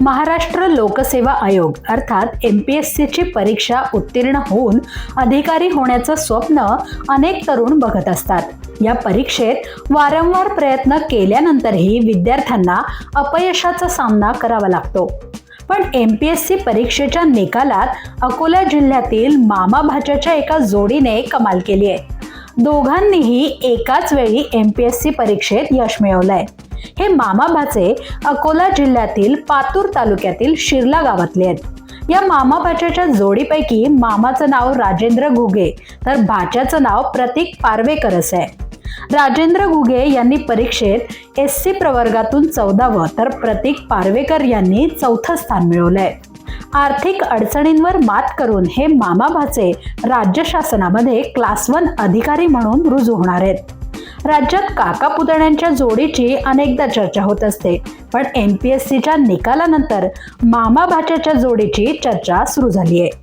महाराष्ट्र लोकसेवा आयोग अर्थात एम पी एस सीची परीक्षा उत्तीर्ण होऊन अधिकारी होण्याचं स्वप्न अनेक तरुण बघत असतात. या परीक्षेत वारंवार प्रयत्न केल्यानंतरही विद्यार्थ्यांना अपयशाचा सामना करावा लागतो. पण एम पी एस सी परीक्षेच्या निकालात अकोला जिल्ह्यातील मामा भाच्याच्या एका जोडीने कमाल केली आहे. दोघांनीही एकाच वेळी एम पी एस सी परीक्षेत यश मिळवलंय. हे मामा भाचे अकोला जिल्ह्यातील पातूर तालुक्यातील शिरला गावातले आहेत. या मामा भाच्याच्या जोडीपैकी मामाचं नाव राजेंद्र घुगे तर भाच्याचं नाव प्रतीक पारवेकर असं आहे. राजेंद्र घुगे यांनी परीक्षेत एस सी प्रवर्गातून चौदावं तर प्रतीक पारवेकर यांनी चौथं स्थान मिळवलंय. आर्थिक अडचणींवर मात करून हे मामा भाचे राज्य शासनामध्ये क्लास वन अधिकारी म्हणून रुजू होणार आहेत. राज्यात काका पुतण्यांच्या जोडीची अनेकदा चर्चा होत असते पण एम पी एस सीच्या निकालानंतर मामा भाच्याच्या जोडीची चर्चा सुरू झाली आहे